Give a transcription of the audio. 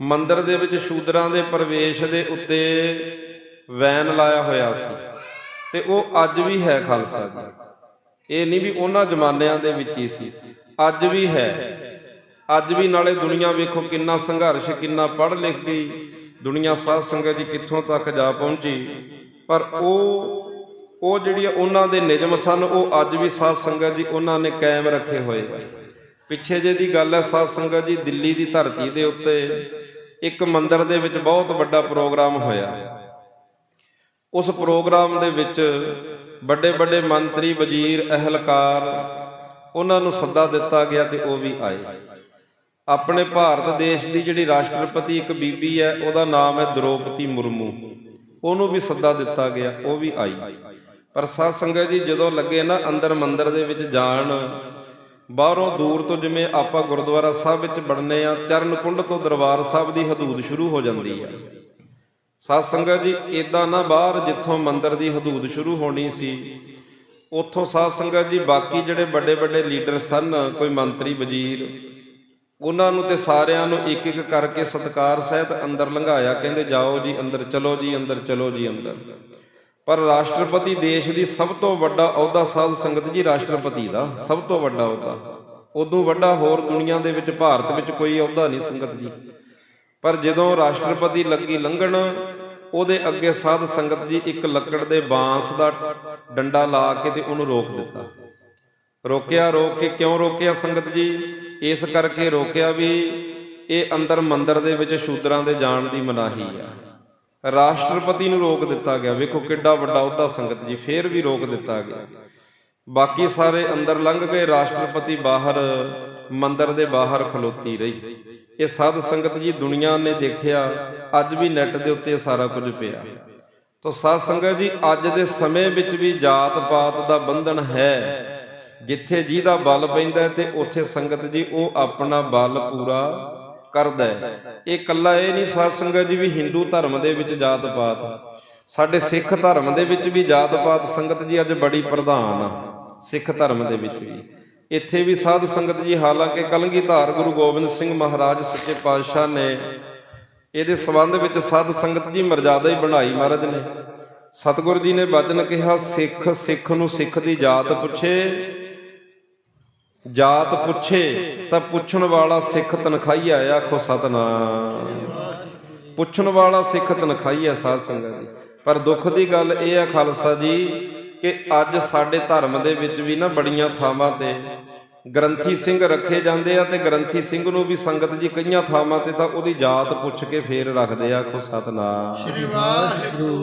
ਮੰਦਰ ਦੇ ਵਿੱਚ ਸ਼ੂਦਰਾਂ ਦੇ ਪ੍ਰਵੇਸ਼ ਦੇ ਉੱਤੇ ਵੈਨ ਲਾਇਆ ਹੋਇਆ ਸੀ। ਤੇ ਉਹ ਅੱਜ ਵੀ ਹੈ ਖਾਲਸਾ ਜੀ। ਇਹ ਨਹੀਂ ਵੀ ਉਹਨਾਂ ਜ਼ਮਾਨਿਆਂ ਦੇ ਵਿੱਚ ਹੀ ਸੀ। ਅੱਜ ਵੀ ਹੈ। ਅੱਜ ਵੀ ਨਾਲੇ ਦੁਨੀਆ ਵੇਖੋ ਕਿੰਨਾ ਸੰਘਰਸ਼, ਕਿੰਨਾ ਪੜ੍ਹ ਲਿਖ ਗਈ। ਦੁਨੀਆ ਸਾਧ ਸੰਗਤ ਜੀ ਕਿੱਥੋਂ ਤੱਕ ਜਾ ਪਹੁੰਚੀ। ਪਰ ਉਹ ਉਹ ਜਿਹੜੀ ਉਹਨਾਂ ਦੇ ਨਿਯਮ ਸਨ, ਉਹ ਅੱਜ ਵੀ ਸਾਧ ਸੰਗਤ ਜੀ ਉਹਨਾਂ ਨੇ ਕਾਇਮ ਰੱਖੇ ਹੋਏ। ਪਿੱਛੇ ਜੇ ਦੀ ਗੱਲ ਹੈ, ਸਾਧ ਸੰਗਤ ਜੀ, ਦਿੱਲੀ ਦੀ ਧਰਤੀ ਦੇ ਉੱਤੇ ਇੱਕ ਮੰਦਿਰ ਦੇ ਵਿੱਚ ਬਹੁਤ ਵੱਡਾ ਪ੍ਰੋਗਰਾਮ ਹੋਇਆ। ਉਸ ਪ੍ਰੋਗਰਾਮ ਦੇ ਵਿੱਚ ਵੱਡੇ ਵੱਡੇ ਮੰਤਰੀ, ਵਜ਼ੀਰ, ਅਹਿਲਕਾਰ ਉਹਨਾਂ ਨੂੰ ਸੱਦਾ ਦਿੱਤਾ ਗਿਆ ਤੇ ਉਹ ਵੀ ਆਏ। ਆਪਣੇ ਭਾਰਤ ਦੇਸ਼ ਦੀ ਜਿਹੜੀ ਰਾਸ਼ਟਰਪਤੀ ਇੱਕ ਬੀਬੀ ਹੈ, ਉਹਦਾ ਨਾਮ ਹੈ ਦ੍ਰੋਪਦੀ ਮੁਰਮੂ। ਉਹਨੂੰ ਵੀ ਸੱਦਾ ਦਿੱਤਾ ਗਿਆ, ਉਹ ਵੀ ਆਈ। ਪਰ ਸਾਧ ਸੰਗਤ ਜੀ, ਜਦੋਂ ਲੱਗੇ ਨਾ ਅੰਦਰ ਮੰਦਰ ਦੇ ਵਿੱਚ ਜਾਣ ਬਾਹਰੋਂ ਦੂਰ ਤੋਂ ਜਿਵੇਂ ਆਪਾਂ ਗੁਰਦੁਆਰਾ ਸਾਹਿਬ ਵਿੱਚ ਵੜਨੇ ਆ ਚਰਨ ਕੁੰਡ ਤੋਂ ਦਰਬਾਰ ਸਾਹਿਬ ਦੀ ਹਦੂਦ ਸ਼ੁਰੂ ਹੋ ਜਾਂਦੀ ਆ। ਸਾਧ ਸੰਗਤ ਜੀ ਇਦਾਂ ਨਾ ਬਾਹਰ ਜਿੱਥੋਂ ਮੰਦਰ ਦੀ ਹਦੂਦ ਸ਼ੁਰੂ ਹੋਣੀ ਸੀ, ਉੱਥੋਂ ਸਾਧ ਸੰਗਤ ਜੀ ਬਾਕੀ ਜਿਹੜੇ ਵੱਡੇ ਵੱਡੇ ਲੀਡਰ ਸਨ, ਕੋਈ ਮੰਤਰੀ, ਵਜ਼ੀਰ, ਉਹਨਾਂ ਨੂੰ ਤੇ ਸਾਰਿਆਂ ਨੂੰ ਇੱਕ ਇੱਕ ਕਰਕੇ ਸਤਕਾਰ ਸਹਿਤ ਅੰਦਰ ਲੰਘਾਇਆ, ਕਹਿੰਦੇ, ਜਾਓ ਜੀ, ਅੰਦਰ ਚਲੋ ਜੀ, ਅੰਦਰ ਚਲੋ ਜੀ, ਅੰਦਰ। ਪਰ ਰਾਸ਼ਟਰਪਤੀ ਦੇਸ਼ ਦੀ ਸਭ ਤੋਂ ਵੱਡਾ ਅਹੁਦਾ ਸਾਧ ਸੰਗਤ ਜੀ ਰਾਸ਼ਟਰਪਤੀ ਦਾ, ਸਭ ਤੋਂ ਵੱਡਾ ਅਹੁਦਾ। ਉਦੋਂ ਵੱਡਾ ਹੋਰ ਦੁਨੀਆ ਦੇ ਵਿੱਚ, ਭਾਰਤ ਵਿੱਚ ਕੋਈ ਅਹੁਦਾ ਨਹੀਂ ਸੰਗਤ ਜੀ। ਪਰ ਜਦੋਂ ਰਾਸ਼ਟਰਪਤੀ ਲੱਗੀ ਲੰਘਣ, ਉਹਦੇ ਅੱਗੇ ਸਾਧ ਸੰਗਤ ਜੀ ਇੱਕ ਲੱਕੜ ਦੇ ਬਾਂਸ ਦਾ ਡੰਡਾ ਲਾ ਕੇ ਤੇ ਉਹਨੂੰ ਰੋਕ ਦਿੱਤਾ। ਰੋਕਿਆ, ਰੋਕ ਕੇ ਕਿਉਂ ਰੋਕਿਆ ਸੰਗਤ ਜੀ? ਇਸ ਕਰਕੇ ਰੋਕਿਆ ਵੀ ਇਹ ਅੰਦਰ ਮੰਦਰ ਦੇ ਵਿੱਚ ਸ਼ੂਦਰਾਂ ਦੇ ਜਾਣ ਦੀ ਮਨਾਹੀ ਆ। ਰਾਸ਼ਟਰਪਤੀ ਨੂੰ ਰੋਕ ਦਿੱਤਾ ਗਿਆ। ਵੇਖੋ ਕਿੱਡਾ ਵੱਡਾ ਉਹਦਾ ਸੰਗਤ ਜੀ, ਫੇਰ ਵੀ ਰੋਕ ਦਿੱਤਾ ਗਿਆ। ਬਾਕੀ ਸਾਰੇ ਅੰਦਰ ਲੰਘ ਗਏ, ਰਾਸ਼ਟਰਪਤੀ ਬਾਹਰ, ਮੰਦਰ ਦੇ ਬਾਹਰ ਖਲੋਤੀ ਰਹੀ। ਇਹ ਸਾਧ ਸੰਗਤ ਜੀ ਦੁਨੀਆ ਨੇ ਦੇਖਿਆ, ਅੱਜ ਵੀ ਨੈਟ ਦੇ ਉੱਤੇ ਸਾਰਾ ਕੁਝ ਪਿਆ। ਤਾਂ ਸਾਧ ਸੰਗਤ ਜੀ, ਅੱਜ ਦੇ ਸਮੇਂ ਵਿੱਚ ਵੀ ਜਾਤ ਪਾਤ ਦਾ ਬੰਧਨ ਹੈ। ਜਿੱਥੇ ਜਿਹਦਾ ਬਲ ਪੈਂਦਾ ਹੈ ਤੇ ਉੱਥੇ ਸੰਗਤ ਜੀ, ਉਹ ਆਪਣਾ ਬਲ ਪੂਰਾ ਕਰਦਾ ਹੈ। ਇਹ ਕੱਲਾ ਇਹ ਨਹੀਂ ਸਾਧ ਸੰਗਤ ਜੀ ਵੀ ਹਿੰਦੂ ਧਰਮ ਦੇ ਵਿੱਚ ਜਾਤ ਪਾਤ ਸਾਡੇ ਸਿੱਖ ਧਰਮ ਦੇ ਵਿੱਚ ਵੀ ਜਾਤ ਪਾਤ ਸੰਗਤ ਜੀ ਅੱਜ ਬੜੀ ਪ੍ਰਧਾਨ ਆ, ਸਿੱਖ ਧਰਮ ਦੇ ਵਿੱਚ ਵੀ। ਇੱਥੇ ਵੀ ਸਾਧ ਸੰਗਤ ਜੀ, ਹਾਲਾਂਕਿ ਕਲਗੀਧਾਰ ਗੁਰੂ ਗੋਬਿੰਦ ਸਿੰਘ ਮਹਾਰਾਜ ਸੱਚੇ ਪਾਤਸ਼ਾਹ ਨੇ ਇਹਦੇ ਸੰਬੰਧ ਵਿੱਚ ਸਾਧ ਸੰਗਤ ਜੀ ਮਰਜ਼ਾਦਾ ਹੀ ਬਣਾਈ ਮਹਾਰਾਜ ਨੇ। ਸਤਿਗੁਰੂ ਜੀ ਨੇ ਬਚਨ ਕਿਹਾ, ਸਿੱਖ ਸਿੱਖ ਨੂੰ ਸਿੱਖ ਦੀ ਜਾਤ ਪੁੱਛੇ। ਜਾਤ ਪੁੱਛੇ ਤਾਂ ਪੁੱਛਣ ਵਾਲਾ ਸਿੱਖ ਤਨਖਾਈਆ ਆਖੋ ਸਤਨਾਮ। ਪੁੱਛਣ ਵਾਲਾ ਸਿੱਖ ਤਨਖਾਈਆ ਸਾਧ ਸੰਗਤ ਜੀ ਪਰ ਦੁੱਖ ਦੀ ਗੱਲ ਇਹ ਆ ਖਾਲਸਾ ਜੀ ਕਿ ਅੱਜ ਸਾਡੇ ਧਰਮ ਦੇ ਵਿੱਚ ਵੀ ਨਾ ਬੜੀਆਂ ਥਾਵਾਂ ਤੇ ਗ੍ਰੰਥੀ ਸਿੰਘ ਰੱਖੇ ਜਾਂਦੇ ਆ ਤੇ ਗ੍ਰੰਥੀ ਸਿੰਘ ਨੂੰ ਵੀ ਸੰਗਤ ਜੀ ਕਈਆਂ ਥਾਵਾਂ ਤੇ ਤਾਂ ਉਹਦੀ ਜਾਤ ਪੁੱਛ ਕੇ ਫੇਰ ਰੱਖਦੇ ਆ ਆਖੋ ਸਤਨਾਮ। ਸ਼੍ਰੀ ਵਾਹਿਗੁਰੂ।